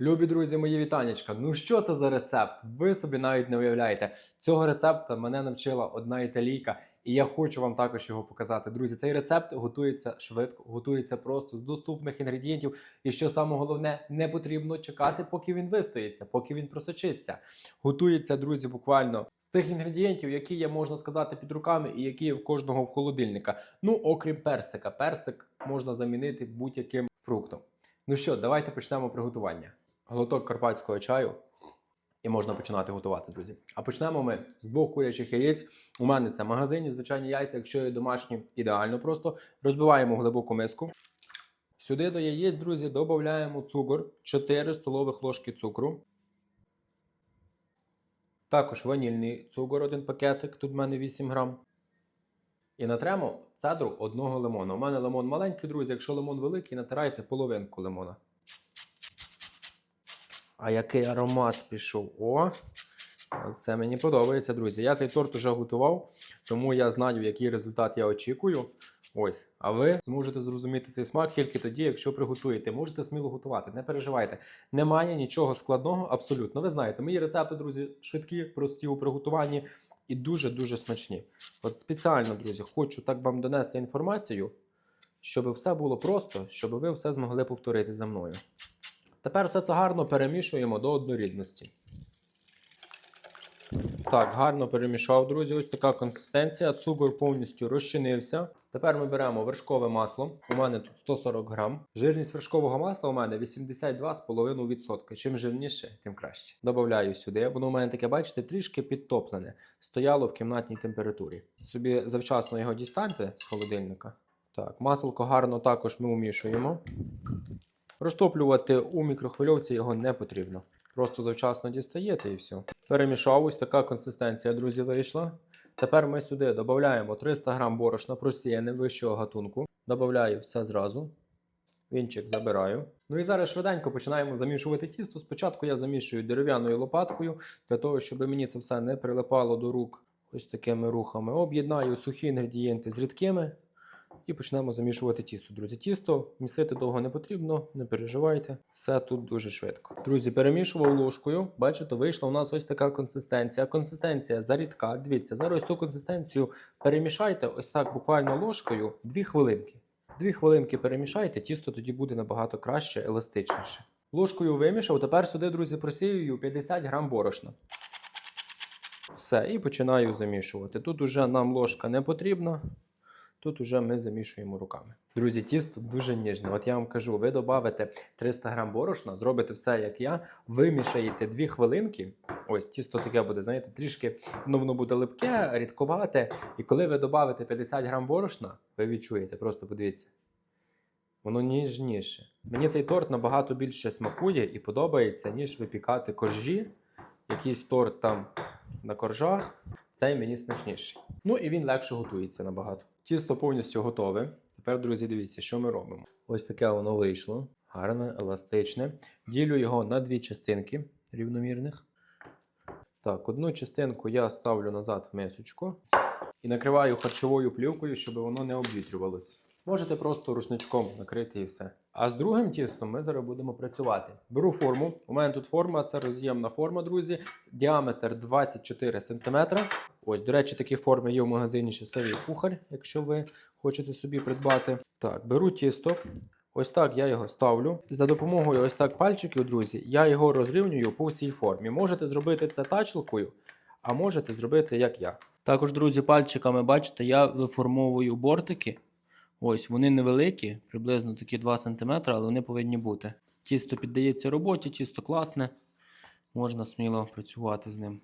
Любі друзі, мої вітанечка. Ну що це за рецепт? Ви собі навіть не уявляєте. Цього рецепта мене навчила одна італійка, і я хочу вам також його показати. Друзі, цей рецепт готується швидко, готується просто з доступних інгредієнтів. І що саме головне, не потрібно чекати, поки він вистоїться, поки він просочиться. Готується, друзі, буквально з тих інгредієнтів, які є, можна сказати, під руками, і які є в кожного в холодильника. Ну, окрім персика. Персик можна замінити будь-яким фруктом. Ну що, давайте почнемо приготування. Глоток карпатського чаю. І можна починати готувати, друзі. А почнемо ми з двох курячих яєць. У мене це магазинні, звичайні яйця, якщо є домашні, ідеально просто. Розбиваємо глибоку миску. Сюди до яєць, друзі, додаємо цукор, 4 столових ложки цукру. Також ванільний цукор, один пакетик, тут в мене 8 грам. І натремо цедру одного лимона. У мене лимон маленький, друзі. Якщо лимон великий, натирайте половинку лимона. А який аромат пішов? О! Це мені подобається, друзі. Я цей торт уже готував, тому я знаю, який результат я очікую. Ось, а ви зможете зрозуміти цей смак тільки тоді, якщо приготуєте. Можете сміло готувати, не переживайте. Немає нічого складного, абсолютно. Ви знаєте, мої рецепти, друзі, швидкі, прості у приготуванні і дуже-дуже смачні. От спеціально, друзі, хочу так вам донести інформацію, щоб все було просто, щоб ви все змогли повторити за мною. Тепер все це гарно перемішуємо до однорідності. Так, гарно перемішав, друзі. Ось така консистенція. Цукор повністю розчинився. Тепер ми беремо вершкове масло. У мене тут 140 грам. Жирність вершкового масла у мене 82,5%. Чим жирніше, тим краще. Добавляю сюди. Воно у мене таке, бачите, трішки підтоплене. Стояло в кімнатній температурі. Собі завчасно його дістаньте з холодильника. Так, масло гарно також ми умішуємо. Розтоплювати у мікрохвильовці його не потрібно. Просто завчасно дістаєте і все. Перемішав, ось така консистенція, друзі, вийшла. Тепер ми сюди додаємо 300 г борошна просіяне вищого гатунку. Добавляю все зразу. Вінчик забираю. Ну і зараз швиденько починаємо замішувати тісто. Спочатку я замішую дерев'яною лопаткою, для того, щоб мені це все не прилипало до рук ось такими рухами. Об'єднаю сухі інгредієнти з рідкими. І почнемо замішувати тісто. Друзі, тісто місити довго не потрібно, не переживайте. Все тут дуже швидко. Друзі, перемішував ложкою. Бачите, вийшла у нас ось така консистенція. Консистенція зарідка. Дивіться, зараз цю консистенцію перемішайте ось так буквально ложкою 2 хвилинки. Дві хвилинки перемішайте, тісто тоді буде набагато краще, еластичніше. Ложкою вимішав. Тепер сюди, друзі, просіюю 50 грам борошна. Все, і починаю замішувати. Тут уже нам ложка не потрібна. Тут уже ми замішуємо руками. Друзі, тісто дуже ніжне. От я вам кажу, ви додавите 300 грам борошна, зробите все, як я, вимішаєте 2 хвилинки. Ось тісто таке буде, знаєте, трішки ну, воно буде липке, рідковате. І коли ви додавите 50 грам борошна, ви відчуєте, просто подивіться. Воно ніжніше. Мені цей торт набагато більше смакує і подобається, ніж випікати коржі. Якийсь торт там на коржах. Цей мені смачніший. Ну і він легше готується набагато. Тісто повністю готове. Тепер, друзі, дивіться, що ми робимо. Ось таке воно вийшло. Гарне, еластичне. Ділю його на дві частинки рівномірних. Так, одну частинку я ставлю назад в мисочку і накриваю харчовою плівкою, щоб воно не обвітрювалося. Можете просто рушничком накрити і все. А з другим тістом ми зараз будемо працювати. Беру форму. У мене тут форма, це роз'ємна форма, друзі. Діаметр 24 см. Ось, до речі, такі форми є в магазині щасливий кухар, якщо ви хочете собі придбати. Так, беру тісто. Ось так я його ставлю. За допомогою ось так пальчиків, друзі, я його розрівнюю по всій формі. Можете зробити це тачелкою, а можете зробити як я. Також, друзі, пальчиками, бачите, я виформовую бортики. Ось вони невеликі, приблизно такі 2 см, але вони повинні бути. Тісто піддається роботі, тісто класне, можна сміло працювати з ним.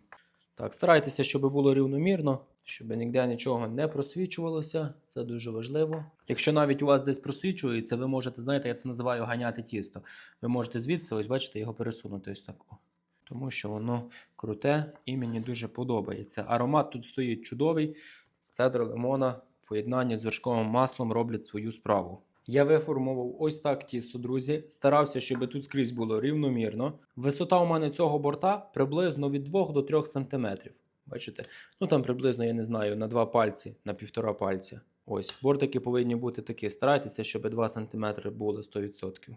Так, старайтеся, щоб було рівномірно, щоб ніде нічого не просвічувалося. Це дуже важливо. Якщо навіть у вас десь просвічується, ви можете, знаєте, я це називаю ганяти тісто. Ви можете звідси, ось бачите, його пересунути ось так. Тому що воно круте і мені дуже подобається. Аромат тут стоїть чудовий. Цедра лимона в поєднанні з вершковим маслом роблять свою справу. Я виформував ось так тісто, друзі. Старався, щоб тут скрізь було рівномірно. Висота у мене цього борта приблизно від 2 до 3 см. Бачите? Ну там приблизно, я не знаю, на 2 пальці, на півтора пальця. Ось, бортики повинні бути такі. Старайтеся, щоб 2 см було 100%.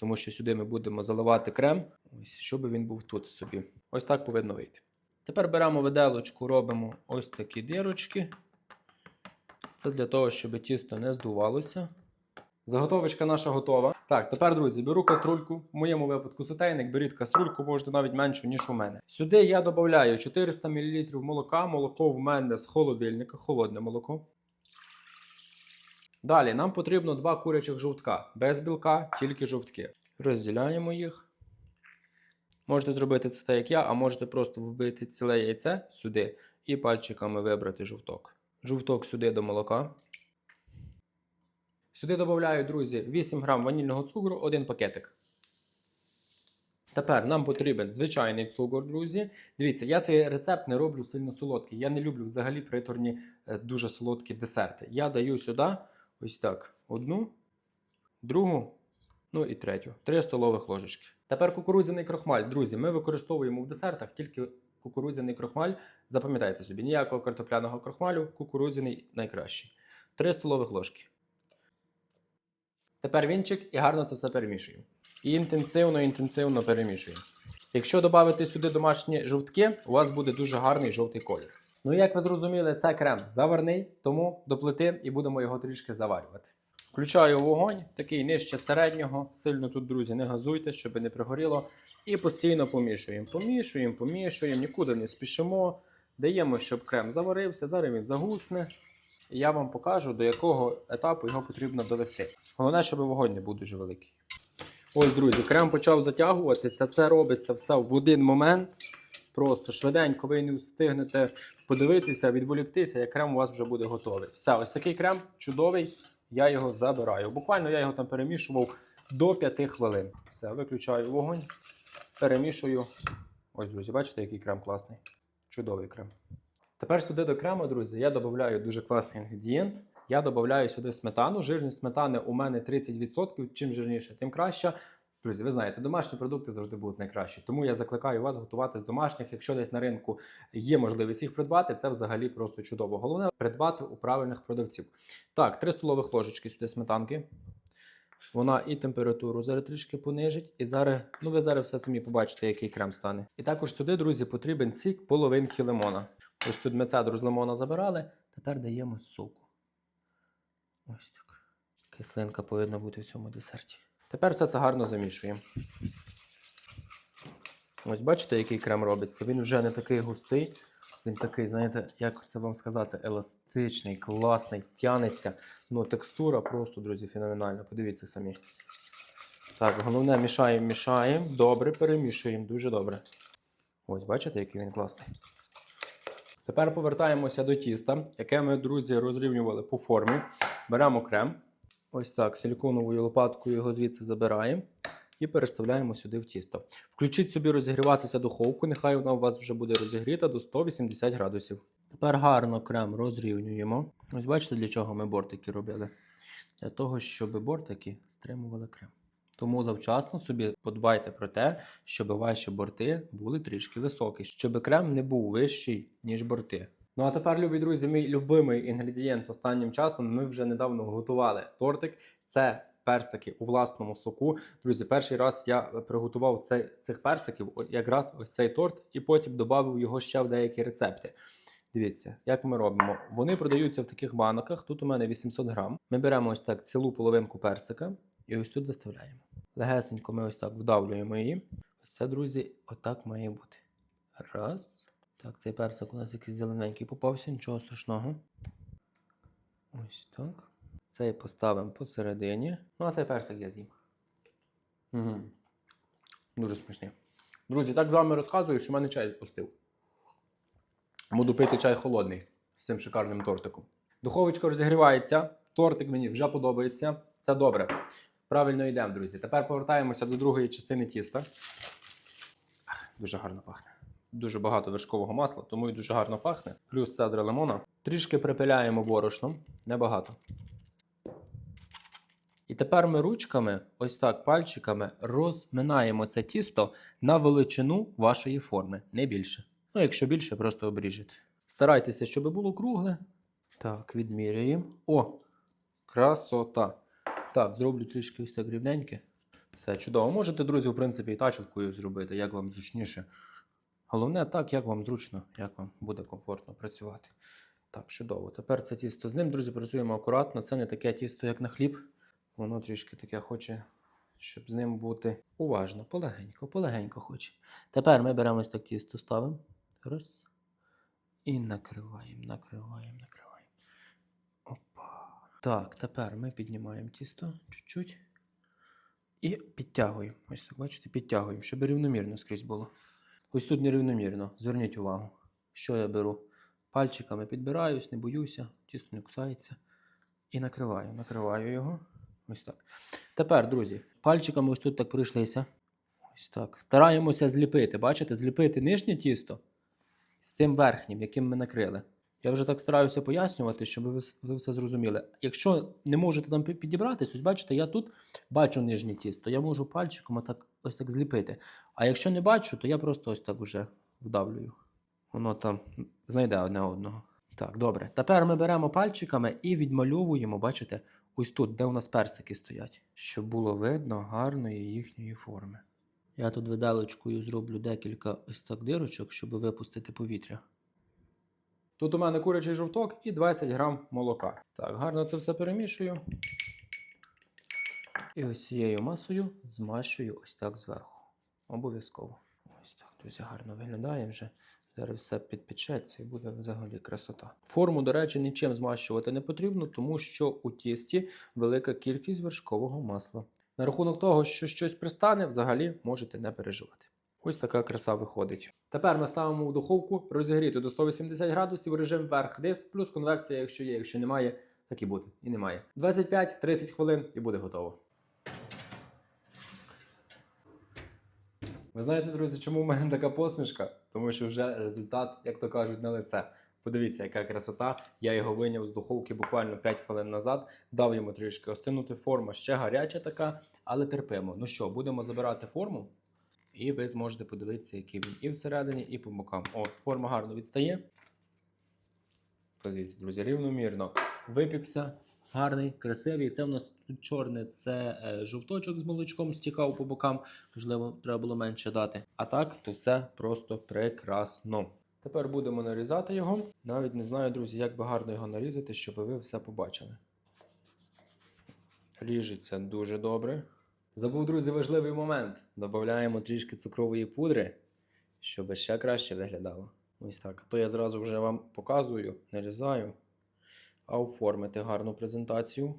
тому що сюди ми будемо заливати крем, ось, щоб він був тут собі. Ось так повинно вийти. Тепер беремо виделочку, робимо ось такі дірочки. Це для того, щоб тісто не здувалося. Заготовочка наша готова. Так, тепер, друзі, беру каструльку. В моєму випадку сотейник, беріть каструльку, можете навіть меншу, ніж у мене. Сюди я додаю 400 мл молока. Молоко в мене з холодильника, холодне молоко. Далі нам потрібно два курячих жовтка. Без білка, тільки жовтки. Розділяємо їх. Можете зробити це так, як я, а можете просто вбити ціле яйце сюди і пальчиками вибрати жовток. Жовток сюди до молока. Сюди додаю, друзі, 8 грам ванільного цукру, один пакетик. Тепер нам потрібен звичайний цукор, друзі. Дивіться, я цей рецепт не роблю сильно солодкий. Я не люблю взагалі приторні е, дуже солодкі десерти. Я даю сюди ось так: одну, другу, ну і третю. Три столових ложечки. Тепер кукурудзяний крохмаль. Друзі, ми використовуємо в десертах тільки кукурудзяний крохмаль. Запам'ятайте собі, ніякого картопляного крохмалю, кукурудзяний найкращий. Три столових ложки. Тепер вінчик і гарно це все перемішуємо. І інтенсивно, інтенсивно перемішуємо. Якщо додати сюди домашні жовтки, у вас буде дуже гарний жовтий колір. Ну, як ви зрозуміли, це крем заварний, тому до плити і будемо його трішки заварювати. Включаю вогонь, такий нижче середнього. Сильно тут, друзі, не газуйте, щоб не пригоріло. І постійно помішуємо. Помішуємо, помішуємо, нікуди не спішимо. Даємо, щоб крем заварився. Зараз він загусне. І я вам покажу, до якого етапу його потрібно довести. Головне, щоб вогонь не був дуже великий. Ось, друзі, крем почав затягуватися. Це робиться все в один момент. Просто швиденько ви не встигнете подивитися, відволіктися, як крем у вас вже буде готовий. Все, ось такий крем чудовий. Я його забираю. Буквально я його там перемішував до 5 хвилин. Все, виключаю вогонь, перемішую. Ось, друзі, бачите, який крем класний. Чудовий крем. Тепер сюди до крему, друзі, я додаю дуже класний інгредієнт. Я додаю сюди сметану. Жирність сметани у мене 30%. Чим жирніше, тим краще. Друзі, ви знаєте, домашні продукти завжди будуть найкращі. Тому я закликаю вас готувати домашніх. Якщо десь на ринку є можливість їх придбати, це взагалі просто чудово. Головне придбати у правильних продавців. Так, 3 столових ложечки сюди сметанки. Вона і температуру зараз трішки понижить. І зараз, ну ви зараз все самі побачите, який крем стане. І також сюди, друзі, потрібен сік половинки лимона. Ось тут ми цедру з лимона забирали, тепер даємо соку. Ось так. Кислинка повинна бути в цьому десерті. Тепер все це гарно замішуємо. Ось бачите, який крем робиться. Він вже не такий густий. Він такий, знаєте, як це вам сказати, еластичний, класний, тянеться. Ну, текстура просто, друзі, феноменальна. Подивіться самі. Так, головне мішаємо, мішаємо. Добре, перемішуємо, дуже добре. Ось, бачите, який він класний. Тепер повертаємося до тіста, яке ми, друзі, розрівнювали по формі. Беремо крем. Ось так, силіконовою лопаткою його звідси забираємо і переставляємо сюди в тісто. Включіть собі розігріватися духовку, нехай вона у вас вже буде розігріта до 180 градусів. Тепер гарно крем розрівнюємо. Ось бачите, для чого ми бортики робили? Для того, щоб бортики стримували крем. Тому завчасно собі подбайте про те, щоб ваші борти були трішки високі, щоб крем не був вищий, ніж борти. Ну а тепер, любі друзі, мій любимий інгредієнт останнім часом. Ми вже недавно готували тортик. Це персики у власному соку. Друзі, перший раз я приготував цей, цих персиків, якраз ось цей торт, і потім додав його ще в деякі рецепти. Дивіться, як ми робимо. Вони продаються в таких банках. Тут у мене 800 грам. Ми беремо ось так цілу половинку персика і ось тут виставляємо. Легесенько ми ось так вдавлюємо її. Ось це, друзі, отак має бути. Раз. Так, цей персик у нас якийсь зелененький попався, нічого страшного. Ось так. Цей поставимо посередині. Ну, а цей персик я з'їм. Угу. Дуже смачний. Друзі, так з вами розказую, що в мене чай остив. Буду пити чай холодний з цим шикарним тортиком. Духовочка розігрівається, тортик мені вже подобається. Це добре. Правильно йдемо, друзі. Тепер повертаємося до другої частини тіста. Дуже гарно пахне. Дуже багато вершкового масла, тому і дуже гарно пахне. Плюс цедра лимона. Трішки припиляємо борошном, небагато. І тепер ми ручками, ось так пальчиками, розминаємо це тісто на величину вашої форми, не більше. Ну, якщо більше, просто обріжете. Старайтеся, щоб було кругле. Так, відміряємо. О! Красота! Так, зроблю трішки ось так рівненьке. Все чудово. Можете, друзі, в принципі, і тачівкою зробити, як вам зручніше. Головне, так, як вам зручно, як вам буде комфортно працювати. Так, чудово. Тепер це тісто з ним, друзі, працюємо акуратно. Це не таке тісто, як на хліб. Воно трішки таке хоче, щоб з ним бути уважно, полегенько, полегенько хоче. Тепер ми беремо ось так тісто, ставимо. Раз. І накриваємо, накриваємо, накриваємо. Опа. Так, тепер ми піднімаємо тісто чуть-чуть. І підтягуємо. Ось так, бачите, підтягуємо, щоб рівномірно скрізь було. Ось тут нерівномірно. Зверніть увагу, що я беру. Пальчиками підбираюсь, не боюся, тісто не кусається. І накриваю. Накриваю його. Ось так. Тепер, друзі, пальчиками ось тут так пройшлися. Ось так. Стараємося зліпити. Бачите, зліпити нижнє тісто з цим верхнім, яким ми накрили. Я вже так стараюся пояснювати, щоб ви, ви все зрозуміли. Якщо не можете там підібратись, ось бачите, я тут бачу нижнє тісто, я можу пальчиком отак, ось так зліпити. А якщо не бачу, то я просто ось так вже вдавлюю. Воно там знайде одне одного. Так, добре. Тепер ми беремо пальчиками і відмальовуємо, бачите, ось тут, де у нас персики стоять, щоб було видно гарної їхньої форми. Я тут виделочкою зроблю декілька ось так дирочок, щоб випустити повітря. Тут у мене курячий жовток і 20 грам молока. Так, гарно це все перемішую. І ось цією масою змащую ось так зверху. Обов'язково. Ось так, друзі, гарно виглядає вже. Зараз все підпечеться і буде взагалі красота. Форму, до речі, нічим змащувати не потрібно, тому що у тісті велика кількість вершкового масла. На рахунок того, що щось пристане, взагалі можете не переживати. Ось така краса виходить. Тепер ми ставимо в духовку розігріти до 180 градусів режим вверх-вниз, плюс конвекція, якщо є, якщо немає, так і буде. І немає. 25-30 хвилин і буде готово. Ви знаєте, друзі, чому в мене така посмішка? Тому що вже результат, як то кажуть, на лице. Подивіться, яка красота. Я його вийняв з духовки буквально 5 хвилин назад, дав йому трішки остинути. Форма ще гаряча така, але терпимо. Ну що, будемо забирати форму, і ви зможете подивитися, який він і всередині, і по бокам. О, форма гарно відстає. Подивіться, друзі, рівномірно випікся. Гарний, красивий. Це в нас тут чорне, це е, жовточок з молочком стікав по бокам. Можливо, треба було менше дати. А так, то все просто прекрасно. Тепер будемо нарізати його. Навіть не знаю, друзі, як би гарно його нарізати, щоб ви все побачили. Ріжеться дуже добре. Забув, друзі, важливий момент. Додаємо трішки цукрової пудри, щоб ще краще виглядало. Ось так. То я зразу вже вам показую, нарізаю. А оформити гарну презентацію.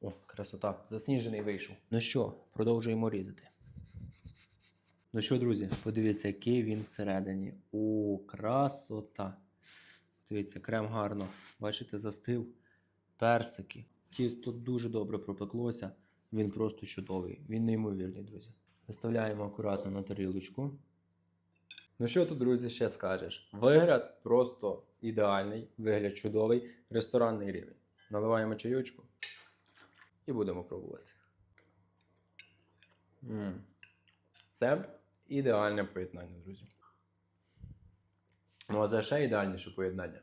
О, красота. Засніжений вийшов. Ну що, продовжуємо різати. Ну що, друзі, подивіться, який він всередині. О, красота. Дивіться, крем гарно. Бачите, застив. Персики. Тісто дуже добре пропеклося. Він просто чудовий. Він неймовірний, друзі. Виставляємо акуратно на тарілочку. Ну що тут, друзі, ще скажеш? Вигляд просто ідеальний, вигляд чудовий, ресторанний рівень. Наливаємо чайочку і будемо пробувати. м Це ідеальне поєднання, друзі. Ну, а це ще ідеальніше поєднання.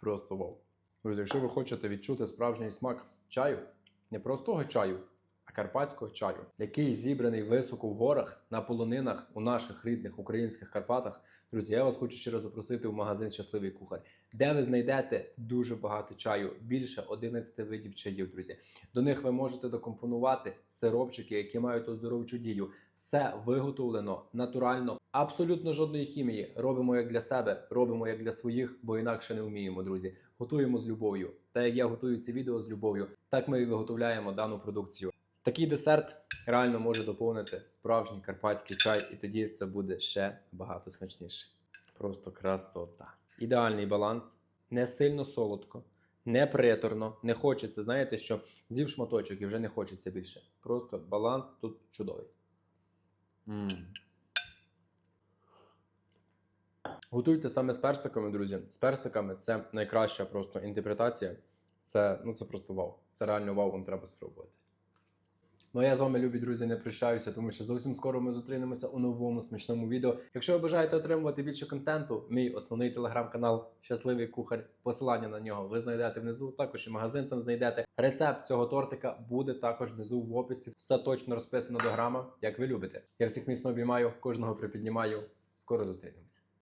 Просто вау. Друзі, якщо ви хочете відчути справжній смак чаю, не простого чаю, карпатського чаю, який зібраний високо в горах на полонинах у наших рідних українських Карпатах. Друзі, я вас хочу ще раз запросити в магазин Щасливий кухар, де ви знайдете дуже багато чаю, більше 11 видів чаїв, друзі. До них ви можете докомпонувати сиропчики, які мають оздоровчу дію. Все виготовлено натурально, абсолютно жодної хімії. Робимо як для себе, робимо як для своїх, бо інакше не вміємо, друзі. Готуємо з любов'ю. Та як я готую це відео з любов'ю, так ми і виготовляємо дану продукцію. Такий десерт реально може доповнити справжній карпатський чай, і тоді це буде ще набагато смачніше. Просто красота. Ідеальний баланс, не сильно солодко, не приторно, не хочеться. Знаєте, що з'їв шматочок і вже не хочеться більше. Просто баланс тут чудовий. м Готуйте саме з персиками, друзі. З персиками це найкраща просто інтерпретація. Це, ну, це просто вау. Це реально вау, вам треба спробувати. Ну а я з вами, любі друзі, не прощаюся, тому що зовсім скоро ми зустрінемося у новому смачному відео. Якщо ви бажаєте отримувати більше контенту, мій основний телеграм-канал Щасливий кухар. Посилання на нього ви знайдете внизу. Також і магазин там знайдете. Рецепт цього тортика буде також внизу в описі. Все точно розписано до грама, як ви любите. Я всіх міцно обіймаю, кожного припіднімаю. Скоро зустрінемося.